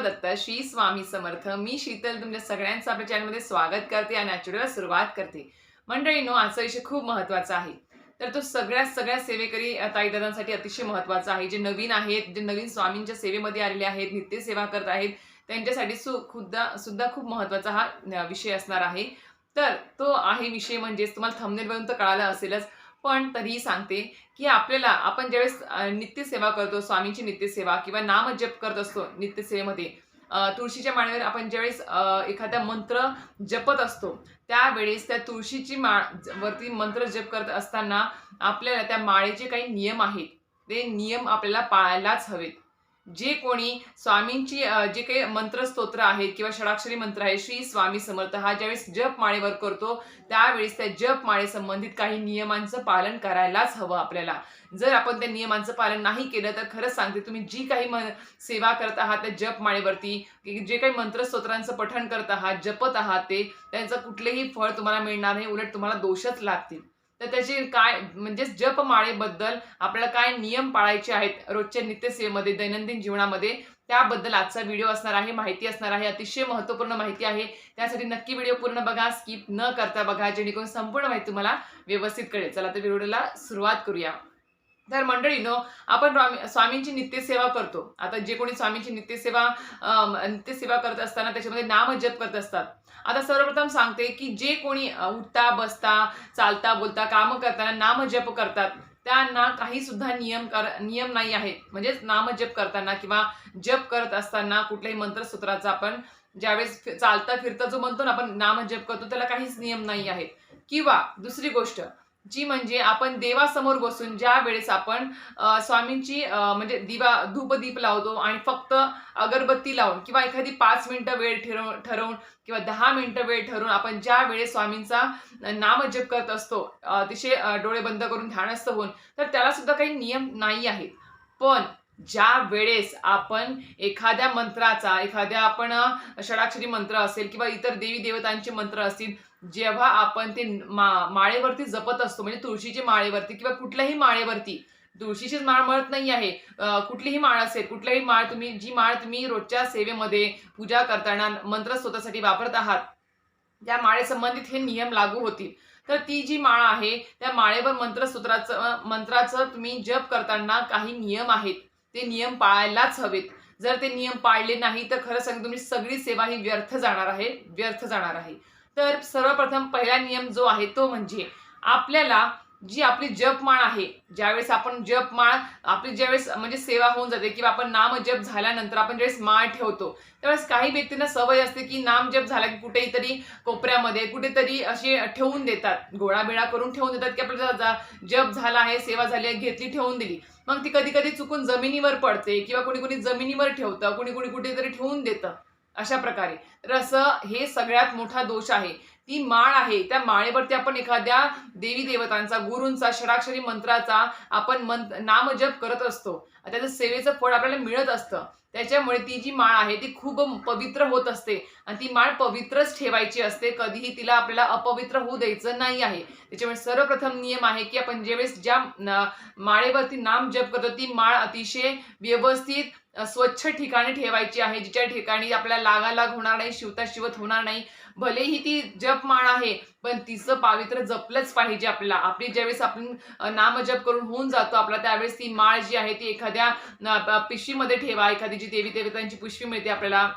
दत्त श्री स्वामी समर्थ मी शीतल तुमच्या सगळ्यांचं आपल्या चॅनलमध्ये स्वागत करते आणि आजच्या सुरुवात करते. मंडळीनो आजचा विषय खूप महत्त्वाचा आहे. तर तो सगळ्या सगळ्या सेवेकरी ताईदादांसाठी अतिशय महत्त्वाचा आहे. जे नवीन आहेत जे नवीन स्वामींच्या सेवेमध्ये आलेले आहेत नित्य सेवा करत आहेत त्यांच्यासाठी सु खुद्दा सुद्धा खूप महत्त्वाचा हा विषय असणार आहे. तर तो आहे विषय म्हणजेच तुम्हाला थमनेल थंबनेलवरून तर कळाला असेलच पण तरीही सांगते की आपल्याला आपण ज्यावेळेस नित्यसेवा करतो स्वामींची नित्यसेवा किंवा नाम जप करत असतो नित्यसेवेमध्ये तुळशीच्या माळेवर आपण ज्यावेळेस एखादा मंत्र जपत असतो त्यावेळेस त्या तुळशीची माळ वरती मंत्र जप करत असताना आपल्याला त्या माळेचे काही नियम आहेत. ते नियम आपल्याला पाळायलाच हवेत. जे कोणी स्वामींची जे काही मंत्रस्तोत्र आहेत किंवा षडाक्षरी मंत्र आहे श्री स्वामी समर्थ हा ज्यावेळेस जप माळेवर करतो त्यावेळेस त्या जप माळे संबंधित काही नियमांचं पालन करायलाच हवं आपल्याला. जर आपण त्या नियमांचं पालन नाही केलं तर खरंच सांगते तुम्ही जी काही म सेवा करत आहात त्या जप माळेवरती जे काही मंत्रस्तोत्रांचं पठण करत आहात जपत आहात ते त्यांचं कुठलेही फळ तुम्हाला मिळणार नाही उलट तुम्हाला दोषच लागतील. तर त्याचे काय म्हणजे जपमाळेबद्दल आपल्याला काय नियम पाळायचे आहेत रोजच्या नित्यसेवेमध्ये दैनंदिन जीवनामध्ये त्याबद्दल आजचा व्हिडिओ असणार आहे माहिती असणार आहे अतिशय महत्त्वपूर्ण माहिती आहे. त्यासाठी नक्की व्हिडिओ पूर्ण बघा स्किप न करता बघा जेणेकरून संपूर्ण माहिती तुम्हाला व्यवस्थित कळेल. चला तर व्हिडिओला सुरुवात करूया. तर मंडळीनो आपण राम- स्वामींची नित्यसेवा करतो. आता जे कोणी स्वामींची नित्यसेवा नित्यसेवा करत असताना त्याच्यामध्ये नामजप करत असतात. आता सर्वप्रथम सांगते की जे कोणी उठता बसता चालता बोलता कामं करताना नामजप करतात त्यांना काही सुद्धा नियम कर नियम नाही आहेत. म्हणजेच नामजप करताना किंवा जप करत असताना कुठल्याही मंत्रसूत्राचा आपण ज्यावेळेस चालता फिरता जो म्हणतो ना आपण नामजप करतो त्याला काहीच नियम नाही आहेत. किंवा दुसरी गोष्ट जी म्हणजे आपण देवासमोर बसून ज्या वेळेस आपण स्वामींची म्हणजे दिवा धूपदीप लावतो आणि फक्त अगरबत्ती लावून किंवा एखादी पाच मिनटं वेळ ठरवून ठरवून किंवा दहा मिनटं वेळ ठरवून आपण ज्या वेळेस स्वामींचा नामजप करत असतो अतिशय डोळे बंद करून ध्यानस्थ होऊन तर त्याला सुद्धा काही नियम नाही आहेत. पण ज्या वेळेस आपण एखाद्या मंत्राचा एखाद्या आपण षडाक्षरी मंत्र असेल किंवा इतर देवी देवतांचे मंत्र असतील जेव्हा आपण ते मा माळेवरती जपत असतो म्हणजे तुळशीची माळेवरती किंवा कुठल्याही माळेवरती तुळशीचीच माळ म्हणत नाही आहे कुठलीही माळ असेल कुठल्याही माळ तुम्ही जी माळ तुम्ही रोजच्या सेवेमध्ये पूजा करताना मंत्र स्वतःसाठी वापरत आहात त्या माळेसंबंधित हे नियम लागू होतील. तर ती जी माळ आहे त्या माळेवर मंत्रसूत्राचं मंत्राचं तुम्ही जप करताना काही नियम आहेत. ते नियम पाळायलाच हवेत. जर ते नियम पाळले नाही तर खरं सांगतो तुमची सगळी सेवा ही व्यर्थ जाणार आहे व्यर्थ जाणार आहे. तर सर्वप्रथम पहिला नियम जो आहे तो म्हणजे आपल्याला जी आपली जपमाळ आहे ज्यावेळेस आपण जपमाळ आपली ज्यावेळेस म्हणजे सेवा होऊन जाते किंवा आपण नाम जप झाल्यानंतर आपण ज्यावेळेस माळ ठेवतो त्यावेळेस काही व्यक्तींना सवय असते की नाम जप झाला की कुठेही तरी कोपऱ्यामध्ये कुठेतरी असे ठेवून देतात गोळाबिळा करून ठेवून देतात की आपल्याला जप झाला आहे सेवा झाली आहे घेतली ठेवून दिली. मग ती कधी कधी चुकून जमिनीवर पडते किंवा कुणी कुणी जमिनीवर ठेवतं कुणी कुणी कुठेतरी ठेवून देतं अशा प्रकारे. तर असं हे सगळ्यात मोठा दोष आहे. ती माळ आहे. त्या माळेवरती आपण एखाद्या देवी देवतांचा गुरूंचा षडाक्षरी मंत्राचा आपण मंत्र नामजप करत असतो. त्याचं सेवेचं फळ आपल्याला मिळत असतं. त्याच्यामुळे ती जी माळ आहे ती खूप पवित्र होत असते. आणि ती माळ पवित्रच ठेवायची असते. कधीही तिला आपल्याला अपवित्र होऊ द्यायचं नाही आहे. त्याच्यामुळे सर्वप्रथम नियम आहे की आपण ज्यावेळेस ज्या माळेवरती नाम जप करतो ती माळ अतिशय व्यवस्थित स्वच्छ ठिकाणी ठेवायची आहे. जिच्या ठिकाणी आपल्याला लागालाग होणार नाही शिवता शिवत होणार नाही. भलेही ती जप माळ आहे पण तिचं पावित्र्य जपलंच पाहिजे आपल्याला. आपली ज्यावेळेस आपण नामजप करून होऊन जातो आपला त्यावेळेस ती माळ जी आहे ती एखाद्या पिशवीमध्ये ठेवा. एखादी जी देवी देवतांची पिशवी मिळते आपल्याला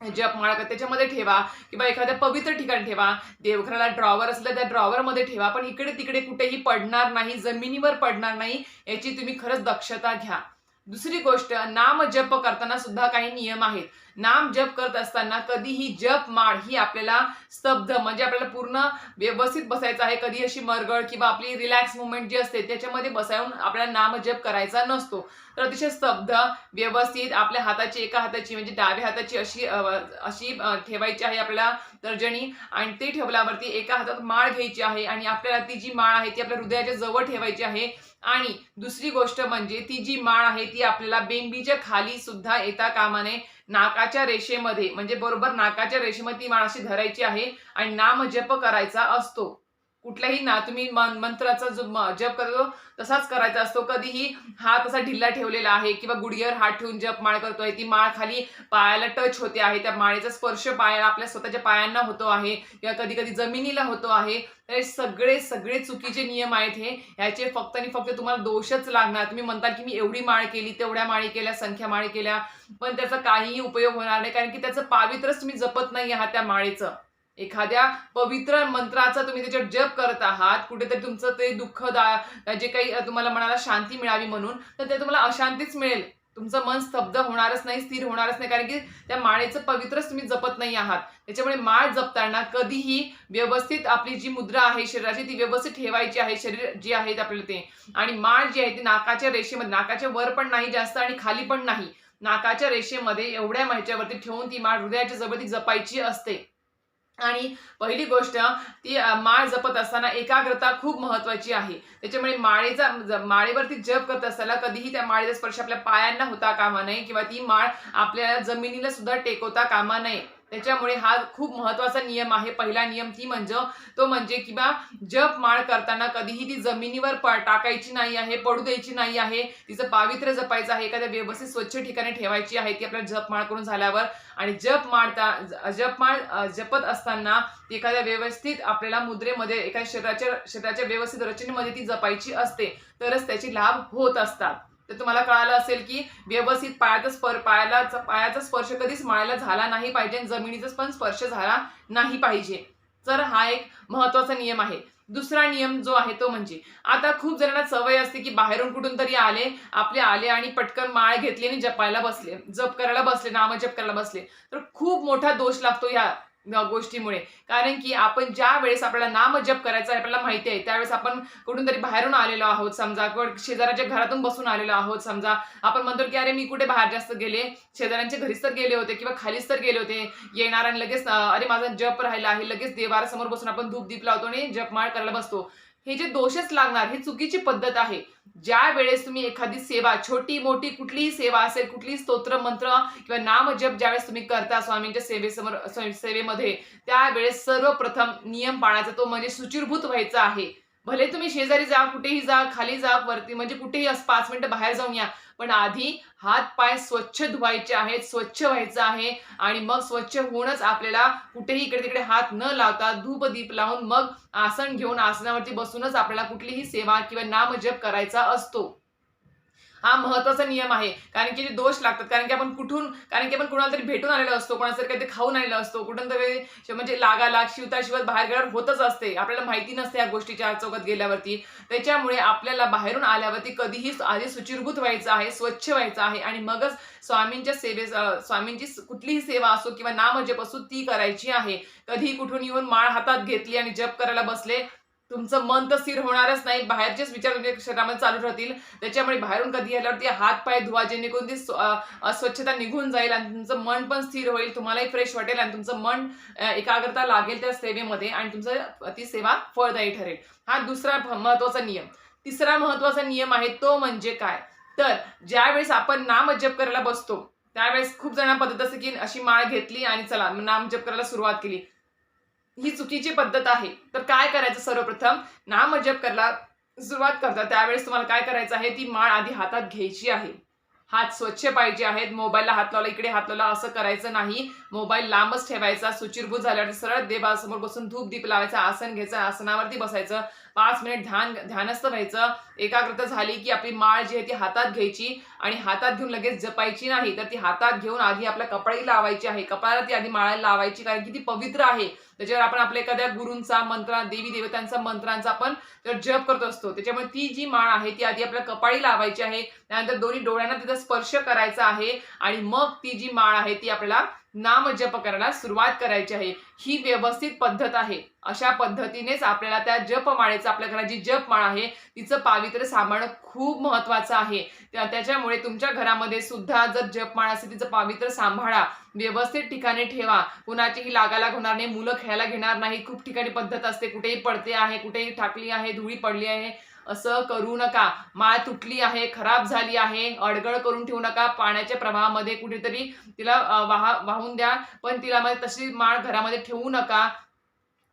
जप माळ त्याच्यामध्ये ठेवा. किंवा एखाद्या पवित्र ठिकाणी ठेवा. देवघराला ड्रॉवर असलं त्या ड्रॉवरमध्ये ठेवा. पण इकडे तिकडे कुठेही पडणार नाही जमिनीवर पडणार नाही याची तुम्ही खरंच दक्षता घ्या. दुसरी गोष्ट नाम जप करताना सुद्धा काही नियम आहेत. नाम जप करत असताना कधीही जप माळ ही आपल्याला स्तब्ध म्हणजे आपल्याला पूर्ण व्यवस्थित बसायचं आहे. कधी अशी मरगळ किंवा आपली रिलॅक्स मुवमेंट जी असते त्याच्यामध्ये बसावून आपल्याला नाम जप करायचा नसतो. तर अतिशय स्तब्ध व्यवस्थित आपल्या हाताची एका हाताची म्हणजे डाव्या हाताची अशी अशी ठेवायची आहे आपल्याला तर्जनी आणि ते ठेवल्यावरती एका हातात माळ घ्यायची आहे आणि आपल्याला ती जी माळ आहे ती आपल्या हृदयाच्या जवळ ठेवायची आहे. आणि दुसरी गोष्ट म्हणजे ती जी माळ आहे ती आपल्याला बेंबीच्या खाली सुद्धा येता कामाने नाकाच्या रेषेमध्ये म्हणजे बरोबर नाकाच्या रेषेमध्ये ती माळ अशी धरायची आहे आणि नाम जप करायचा असतो. कुठल्याही ना तुम्ही मंत्राचा जो जप करतो तसाच करायचा असतो. कधीही हात असा ढिल्ला ठेवलेला आहे किंवा गुडघ्यावर हात ठेवून जप माळ करतोय ती माळ खाली पायाला टच होते आहे. त्या माळेचा स्पर्श पायाला आपल्या स्वतःच्या पायांना होतो आहे किंवा कधी कधी जमिनीला होतो आहे. तर सगळे सगळे चुकीचे नियम आहेत हे. ह्याचे फक्त आणि फक्त तुम्हाला दोषच लागणार. तुम्ही म्हणताल की मी एवढी माळ केली तेवढ्या माळी केल्या संख्या माळी केल्या. पण त्याचा काहीही उपयोग होणार नाही. कारण की त्याचं पावित्रच तुम्ही जपत नाही आहात त्या माळेचं. एखाद्या पवित्र मंत्राचा तुम्ही त्याच्यावर जप करत आहात कुठेतरी तुमचं ते दुःख दा- जे काही तुम्हाला मनाला शांती मिळावी म्हणून तर ते तुम्हाला अशांतीच मिळेल. तुमचं मन स्तब्ध होणारच नाही स्थिर होणारच नाही कारण की त्या माळेचं पवित्रच तुम्ही जपत नाही आहात. त्याच्यामुळे माळ जपताना कधीही व्यवस्थित आपली जी मुद्रा आहे शरीराची ती व्यवस्थित ठेवायची आहे शरीर जे आहे आपल्याला ते. आणि माळ जी आहे ती नाकाच्या रेषेमध्ये नाकाच्या वर पण नाही जास्त आणि खाली पण नाही. नाकाच्या रेषेमध्ये एवढ्या माहितीवरती ठेवून ती माळ हृदयाच्या जवळ ती जपायची असते. आणि पहिली गोष्ट ती माळ जपत असताना एकाग्रता खूप महत्वाची आहे. त्याच्यामुळे माळेचा माळेवरती जप करत असताना कधीही त्या माळेचा स्पर्श आपल्या पायांना होता कामा नये किंवा ती माळ आपल्याला जमिनीला सुद्धा टेकवता कामा नये. त्याच्यामुळे हा खूप महत्त्वाचा नियम आहे. पहिला नियम ती म्हणजे तो म्हणजे किंवा जप माळ करताना कधीही ती जमिनीवर टाकायची नाही आहे पडू द्यायची नाही आहे. तिचं पावित्र्य जपायचं आहे. एखाद्या व्यवस्थित स्वच्छ ठिकाणी ठेवायची आहे ती आपल्याला जप माळ करून झाल्यावर. आणि जप माळता जप माळ जपत असताना ती एखाद्या व्यवस्थित आपल्याला मुद्रेमध्ये एखाद्या शरीराच्या शरीराच्या व्यवस्थित रचनेमध्ये ती जपायची असते. तरच त्याचे लाभ होत असतात. तर तुम्हाला कळालं असेल की व्यवस्थित पायाचा स्पर पायाला पायाचा स्पर्श कधीच माळ्याला झाला नाही पाहिजे आणि जमिनीचा पण स्पर्श झाला नाही पाहिजे. तर हा एक महत्त्वाचा नियम आहे. दुसरा नियम जो आहे तो म्हणजे आता खूप जणांना सवय असते की बाहेरून कुठून तरी आले आपले आले आणि पटकन माळ घेतली आणि जपायला बसले. जप करायला बसले नामजप करायला बसले. तर खूप मोठा दोष लागतो या या गोष्टीमुळे. कारण की आपण ज्या वेळेस आपल्याला नामजप करायचा आहे आपल्याला माहिती आहे त्यावेळेस आपण कुठून तरी बाहेरून आलेलो आहोत समजा किंवा शेजाऱ्याच्या घरातून बसून आलेलो आहोत समजा. आपण म्हणतो की अरे मी कुठे बाहेर जास्त गेले? शेजाऱ्यांच्या घरीच तर गेले होते किंवा खालीच तर गेले होते. येणार आणि लगेच अरे माझा जप राहिला आहे. लगेच देवारासमोर बसून आपण धूप दीप लावतो आणि जपमाळ करायला बसतो. हे जे दोषच लागणार ही चुकीची पद्धत आहे. ज्या वेळेस तुम्ही एखादी सेवा छोटी मोठी कुठलीही सेवा असेल कुठलीही स्तोत्र मंत्र किंवा नामजप ज्यावेळेस तुम्ही करता स्वामींच्या सेवेसमोर सेवेमध्ये त्यावेळेस सर्वप्रथम नियम पाळायचा तो म्हणजे सुचिरभूत व्हायचा आहे. भले तुम्ही शेजारी जा कुठेही जा खाली जा वरती म्हणजे कुठेही असं पाच मिनिटं बाहेर जाऊन या. पण आधी हात पाय स्वच्छ धुवायचे आहेत स्वच्छ व्हायचं आहे. आणि मग स्वच्छ होऊनच आपल्याला कुठेही इकडे तिकडे हात न लावता धूप दीप लावून मग आसन घेऊन आसनावरती बसूनच आपल्याला कुठलीही सेवा किंवा नामजप करायचा असतो. हा महत्त्वाचा नियम आहे. कारण की जे दोष लागतात कारण की आपण कुठून कारण की आपण कुणाला तरी भेटून आलेलो असतो कोणाला तरी काहीतरी खाऊन आलेला असतो कुठून तरी म्हणजे लागा लाग शिवता शिवत बाहेर गेल्यावर होतच असते. आपल्याला माहिती नसते या गोष्टीच्या चौकात गेल्यावरती. त्याच्यामुळे आपल्याला बाहेरून आल्यावरती कधीही आधी सुचिरभूत व्हायचं आहे स्वच्छ व्हायचं आहे आणि मगच स्वामींच्या सेवे स्वामींची कुठलीही सेवा असो किंवा नामजप असो ती करायची आहे. कधी कुठून येऊन माळ हातात घेतली आणि जप करायला बसले तुमचं मन तर स्थिर होणारच नाही. बाहेरचेच विचार तुमच्या शरीरामध्ये चालू राहतील त्याच्यामुळे बाहेरून कधी आल्यावरती हात पाय धुवा जेणेकरून ती स्वच्छता निघून जाईल आणि तुमचं मन पण स्थिर होईल. तुम्हालाही फ्रेश वाटेल आणि तुमचं मन एकाग्रता लागेल त्या सेवेमध्ये आणि तुमचं ती सेवा फळदायी ठरेल. हा दुसरा महत्त्वाचा महत्त्वाचा नियम. तिसरा महत्त्वाचा नियम आहे तो म्हणजे काय? तर ज्यावेळेस आपण नामजप करायला बसतो त्यावेळेस खूप जणांना पद्धत असते की अशी माळ घेतली आणि चला नामजप करायला सुरुवात केली. ही चुकीची पद्धत आहे. तर काय करायचं सर्वप्रथम? नामजप करायला सुरुवात करता त्यावेळेस तुम्हाला काय करायचं आहे? ती माळ आधी हातात घ्यायची आहे. हात स्वच्छ पाहिजे आहेत. मोबाईलला हात लावला इकडे हात लावला असं करायचं नाही. मोबाईल लांबच ठेवायचा. सुचिरभूत झाल्यावर सरळ देवासमोर बसून धूप दीप लावायचं आसन घ्यायचं आसनावरती बसायचं. पाच मिनिट ध्यान ध्यानस्थ व्हायचं. एकाग्रता झाली की आपली माळ जी आहे ती हातात घ्यायची आणि हातात घेऊन लगेच जपायची नाही तर ती हातात घेऊन आधी आपल्या कपाळी लावायची आहे. कपाळाला ती आधी माळाला लावायची कारण की ती पवित्र आहे. त्याच्यावर आपण आपल्या एखाद्या गुरूंचा मंत्र देवी देवतांचा मंत्रांचा आपण जप करत असतो. त्याच्यामुळे ती जी माळ आहे ती आधी आपल्या कपाळी लावायची आहे. त्यानंतर दोन्ही डोळ्यांना तिचा स्पर्श करायचा आहे आणि मग ती जी माळ आहे ती आपल्याला नामजप करायला सुरुवात करायची आहे. ही व्यवस्थित पद्धत आहे. अशा पद्धतीनेच आपल्याला त्या जपमाळेचं आपल्या घरात जी जपमाळ आहे तिचं पावित्र्य सांभाळणं खूप महत्वाचं आहे. त्या- त्याच्यामुळे तुमच्या घरामध्ये सुद्धा जर जपमाळ असेल तिचं पावित्र्य सांभाळा. व्यवस्थित ठिकाणी ठेवा. कुणाचीही लागालाग होणार नाही मुलं खेळायला घेणार नाही. खूप ठिकाणी पद्धत असते. कुठेही पडते आहे कुठेही टाकली आहे धुळी पडली आहे असं करू नका. माळ तुटली आहे खराब झाली आहे अडगळ करून ठेवू नका. पाण्याच्या प्रवाहामध्ये कुठेतरी तिला वाहा वाहून द्या. पण तिला मध्ये तशी माळ घरामध्ये ठेवू नका.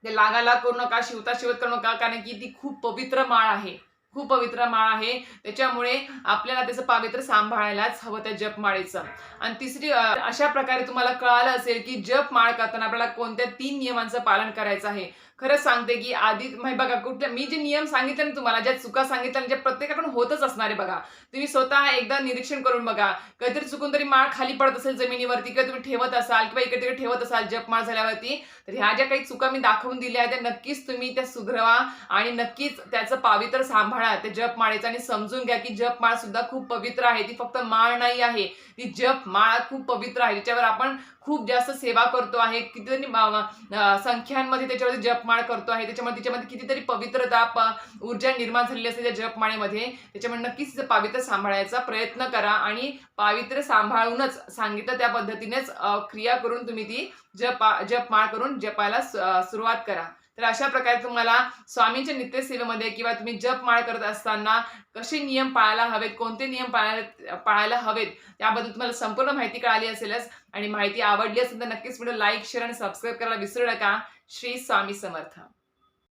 ते लागाला करू नका शिवता शिवत करू नका कारण की ती खूप पवित्र माळ आहे. खूप पवित्र माळ आहे. त्याच्यामुळे आपल्याला त्याचं पावित्र सांभाळायलाच हवं त्या जपमाळेचं आणि तिसरी अशा प्रकारे तुम्हाला कळालं असेल की जप माळ करताना आपल्याला कोणत्या तीन नियमांचं पालन करायचं आहे. खरंच सांगते की आधी माहिती बघा कुठल्या मी जे नियम सांगितले ना तुम्हाला ज्या चुका सांगितल्या ज्या प्रत्येकाकडून होतच असणार आहे बघा. तुम्ही स्वतः एकदा निरीक्षण करून बघा. कधीतरी चुकून तरी माळ खाली पडत असेल जमिनीवरती किंवा तुम्ही ठेवत असाल किंवा इकडे तिकडे ठेवत असाल जपमाळ झाल्यावरती तर ह्या ज्या काही चुका मी दाखवून दिल्या आहेत त्या नक्कीच तुम्ही त्या सुधरवा आणि नक्कीच त्याचं पावित्र सांभाळ त्या जपमाळेचं आणि समजून घ्या की जपमाळ सुद्धा खूप पवित्र आहे. ती फक्त माळ नाही आहे. ती जप माळ खूप पवित्र आहे. त्याच्यावर आपण खूप जास्त सेवा करतो आहे. कितीतरी संख्यांमध्ये म- जप संख्यांमध्ये त्याच्यावरती जपमाळ करतो आहे. त्याच्यामध्ये तिच्यामध्ये कितीतरी पवित्रता ऊर्जा निर्माण झालेली असते त्या जपमाळेमध्ये त्याच्यामुळे नक्कीच तिचं पावित्र्य सांभाळायचा प्रयत्न करा आणि पावित्र्य सांभाळूनच सांगितलं त्या पद्धतीनेच क्रिया करून तुम्ही ती जप जपमाळ करून जपायला सुरुवात करा. तर अशा प्रकारे तुम्हाला स्वामींच्या नित्यसेवेमध्ये किंवा तुम्ही जप माळ करत असताना कसे नियम पाळायला हवेत कोणते नियम पाळायला पाळायला हवेत त्याबद्दल तुम्हाला संपूर्ण माहिती कळाली असेलच. आणि माहिती आवडली असेल तर नक्कीच व्हिडिओ लाईक शेअर आणि सबस्क्राईब करायला विसरू नका. श्री स्वामी समर्थ.